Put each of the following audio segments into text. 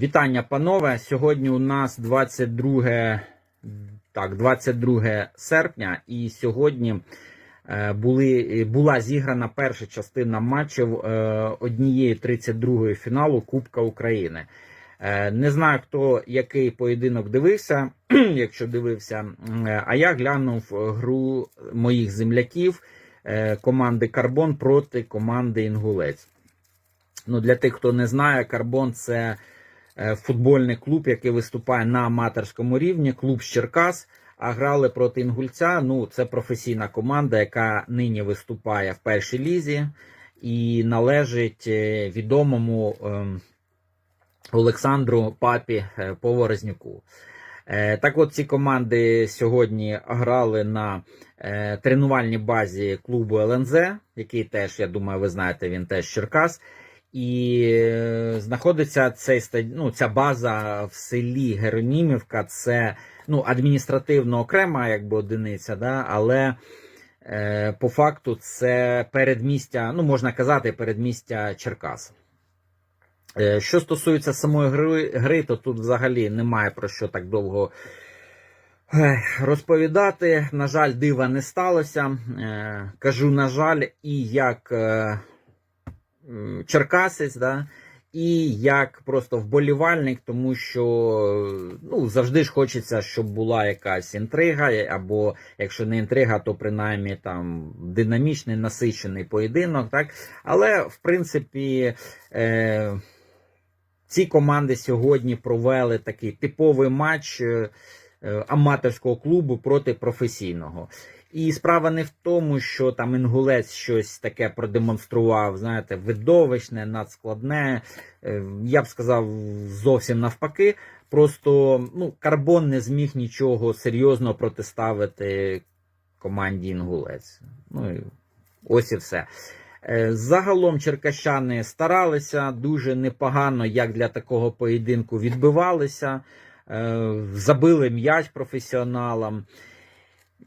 Вітання, панове. Сьогодні у нас 22, так, 22 серпня, і сьогодні е, були, була зіграна перша частина матчів е, однієї 32-ї фіналу Кубка України. Е, Не знаю, хто який поєдинок дивився, якщо дивився, а я глянув гру моїх земляків команди Карбон проти команди Інгулець. Ну, для тих, хто не знає, Карбон це футбольний клуб, який виступає на аматорському рівні, клуб з Черкас. А грали проти Інгульця. Ну, це професійна команда, яка нині виступає в першій лізі і належить е, відомому ем, Олександру Папі е, Поворознюку. Е, Так от ці команди сьогодні грали на е, тренувальній базі клубу ЛНЗ, який теж, я думаю, ви знаєте, він теж Черкас. І е, знаходиться цей ну, ця база в селі Геронімівка. Це ну, адміністративно окрема якби одиниця, да, але е, по факту це передмістя, ну можна казати, передмістя Черкас. Е, Що стосується самої гри, гри, то тут взагалі немає про що так довго ех, розповідати. На жаль, дива не сталося. Е, Кажу, на жаль, і як е, черкасець, да, і як просто вболівальник, тому що ну, завжди ж хочеться, щоб була якась інтрига, або якщо не інтрига, то принаймні там динамічний, насичений поєдинок. Так? Але в принципі. Е, ці команди сьогодні провели такий типовий матч е, е, аматорського клубу проти професійного. І справа не в тому, що там інгулець щось таке продемонстрував, знаєте, видовищне, надскладне. Е, Я б сказав, зовсім навпаки. Просто ну, карбон не зміг нічого серйозно протиставити команді інгулець. Ну і ось і все. Е, Загалом черкащани старалися дуже непогано, як для такого поєдинку відбивалися, е, забили м'яч професіоналам.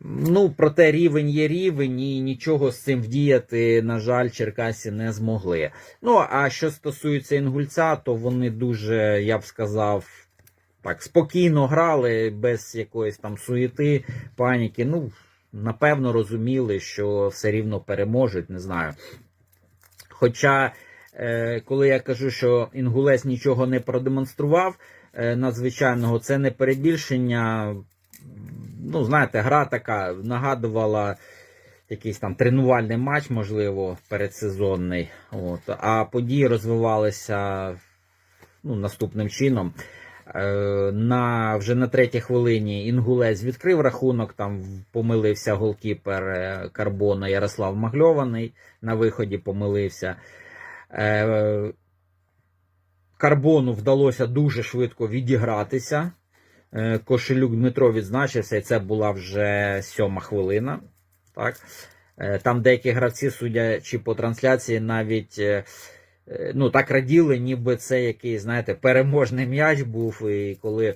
Ну, проте рівень є рівень, і нічого з цим вдіяти, на жаль, Черкасі не змогли. Ну, а що стосується інгульця, то вони дуже, я б сказав, так, спокійно грали, без якоїсь там суєти, паніки. Ну, напевно, розуміли, що все рівно переможуть, не знаю. Хоча, е, коли я кажу, що Інгулець нічого не продемонстрував е, надзвичайного, це не перебільшення. Ну, знаєте, гра така нагадувала якийсь там тренувальний матч, можливо, передсезонний. От. А події розвивалися ну, наступним чином. Е, На, вже на третій хвилині Інгулець відкрив рахунок, там помилився голкіпер е, Карбона Ярослав Магльований. На виході помилився. Е, Карбону вдалося дуже швидко відігратися. Е, Кошелюк Дмитро відзначився, і це була вже сьома хвилина. Так? Е, Там деякі гравці, судячи по трансляції, навіть е, ну, так раділи, ніби це якийсь, знаєте, переможний м'яч був. І коли,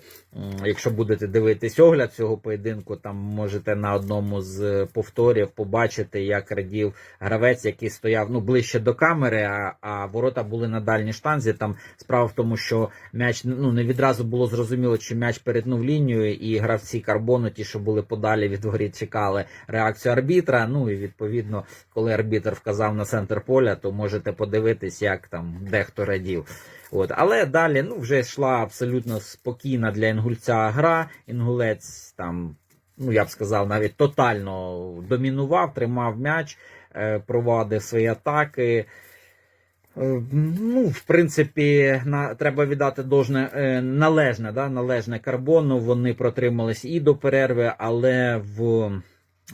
якщо будете дивитись огляд цього поєдинку, там можете на одному з повторів побачити, як радів гравець, який стояв ну, ближче до камери, а, а ворота були на дальній штанзі. Там справа в тому, що м'яч ну, не відразу було зрозуміло, чи м'яч перетнув лінію, і гравці карбону, ті, що були подалі від воріт, чекали реакцію арбітра. Ну і відповідно, коли арбітр вказав на центр поля, то можете подивитись, як там дехто радів. От. Але далі ну, вже йшла абсолютно спокійна для інгульця гра. Інгулець там, ну я б сказав, навіть тотально домінував, тримав м'яч, е, провадив свої атаки. Е, Ну, в принципі, на, треба віддати должне, е, належне, да, належне карбону. Вони протримались і до перерви, але в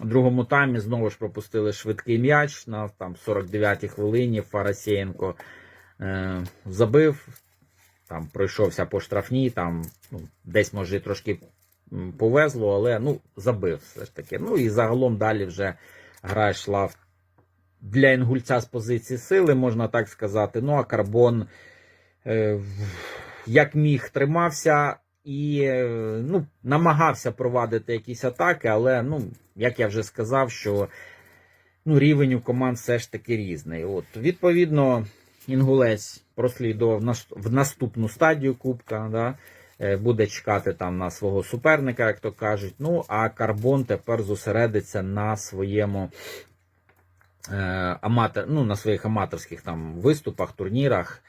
другому таймі знову ж пропустили швидкий м'яч на там 49-й хвилині. Фарасєєнко е, забив, там пройшовся по штрафній, там ну, десь може трошки повезло, але ну, забив все ж таки. Ну і загалом далі вже гра йшла для інгульця з позиції сили, можна так сказати. Ну, а карбон е, як міг тримався і е, ну, намагався провадити якісь атаки, але, ну, як я вже сказав, що ну, рівень у команд все ж таки різний. От, відповідно, Інгулець прослідував в наступну стадію Кубка. Да? Е, Буде чекати там на свого суперника, як то кажуть. Ну, а Карбон тепер зосередиться на своєму е, аматор, ну, на своїх аматорських там виступах, турнірах.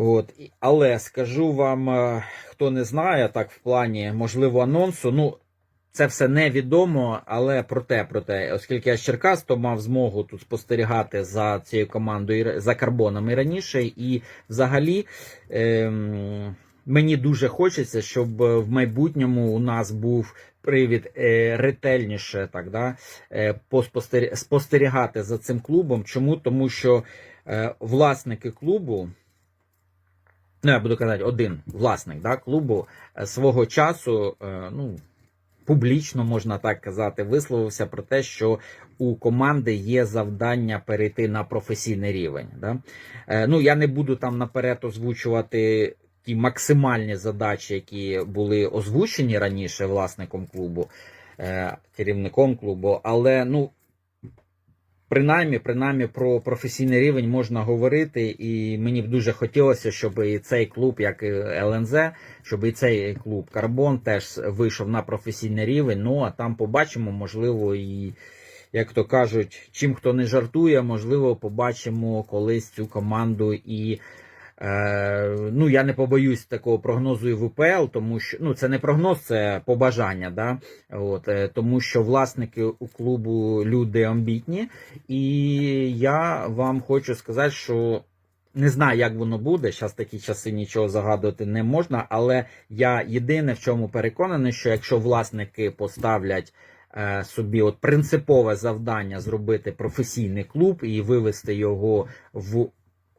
От. Але скажу вам, е, хто не знає, так в плані можливо анонсу. Ну, це все невідомо, але проте, проте, оскільки я з Черкас, то мав змогу тут спостерігати за цією командою за карбоном і раніше. І взагалі ем, мені дуже хочеться, щоб е, в майбутньому у нас був привід е, ретельніше так, да, е, поспостері- спостерігати за цим клубом. Чому? Тому що е, власники клубу. Ну, я буду казати, один власник да, клубу е, свого часу, е, ну, публічно можна так казати, висловився про те, що у команди є завдання перейти на професійний рівень. Да? Е, Ну, я не буду там наперед озвучувати ті максимальні задачі, які були озвучені раніше власником клубу, керівником клубу, але ну. Принаймні, принаймні про професійний рівень можна говорити, і мені б дуже хотілося, щоб і цей клуб, як і ЛНЗ, щоб і цей клуб Карбон теж вийшов на професійний рівень. Ну а там побачимо, можливо, і як то кажуть, чим хто не жартує, можливо, побачимо колись цю команду і. Е, ну, я не побоюсь такого прогнозу і в УПЛ, тому що ну це не прогноз, це побажання. Да? От, е, тому що власники у клубу люди амбітні, і я вам хочу сказати, що не знаю, як воно буде. Зараз такі часи нічого загадувати не можна, але я єдине в чому переконаний, що якщо власники поставлять е, собі от принципове завдання зробити професійний клуб і вивести його в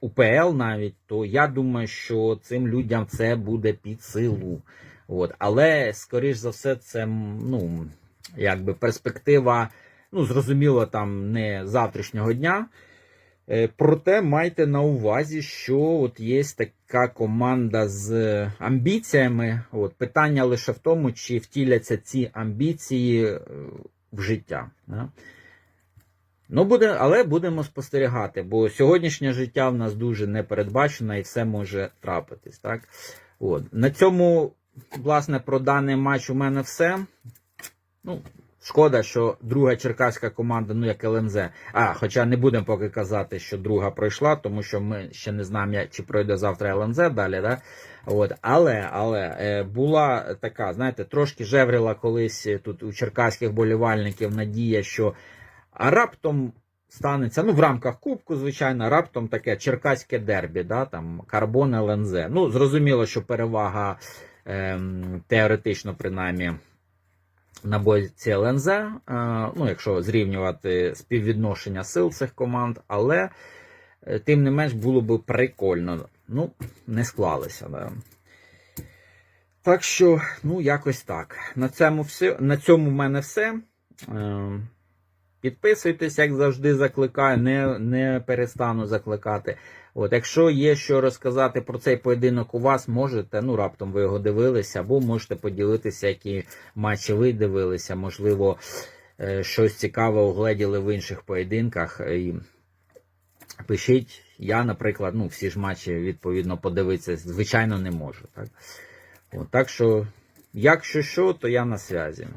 УПЛ навіть, то я думаю, що цим людям це буде під силу. От. Але, скоріш за все, це ну, якби перспектива, ну, зрозуміло, там не завтрашнього дня. Е, Проте майте на увазі, що от є така команда з амбіціями. От, питання лише в тому, чи втіляться ці амбіції е, в життя. Да? Ну, буде, але будемо спостерігати, бо сьогоднішнє життя в нас дуже непередбачене і все може трапитись. Так? От. На цьому, власне, про даний матч у мене все. Ну, шкода, що друга черкаська команда, ну як ЛНЗ. А, хоча не будемо поки казати, що друга пройшла, тому що ми ще не знаємо, чи пройде завтра ЛНЗ далі. Да? От. Але, але е, була така, знаєте, трошки жеврила колись тут у черкаських болівальників надія, що а раптом станеться, ну, в рамках Кубку, звичайно, раптом таке черкаське дербі, да, там, Карбон ЛНЗ. Ну, зрозуміло, що перевага ем, теоретично, принаймні, на боці ЛНЗ, е, ну, якщо зрівнювати співвідношення сил цих команд, але е, тим не менш було би прикольно. Ну, не склалося. Да. Так що, ну, якось так. На цьому все. На цьому в мене все. Ем, Підписуйтесь, як завжди, закликаю, не, не перестану закликати. От, якщо є що розказати про цей поєдинок у вас, можете, ну раптом ви його дивилися, або можете поділитися, які матчі ви дивилися, можливо, е, щось цікаве угледіли в інших поєдинках. І пишіть, я, наприклад, ну, всі ж матчі, відповідно, подивитися, звичайно, не можу. Так, От, так що, якщо що, то я на зв'язі.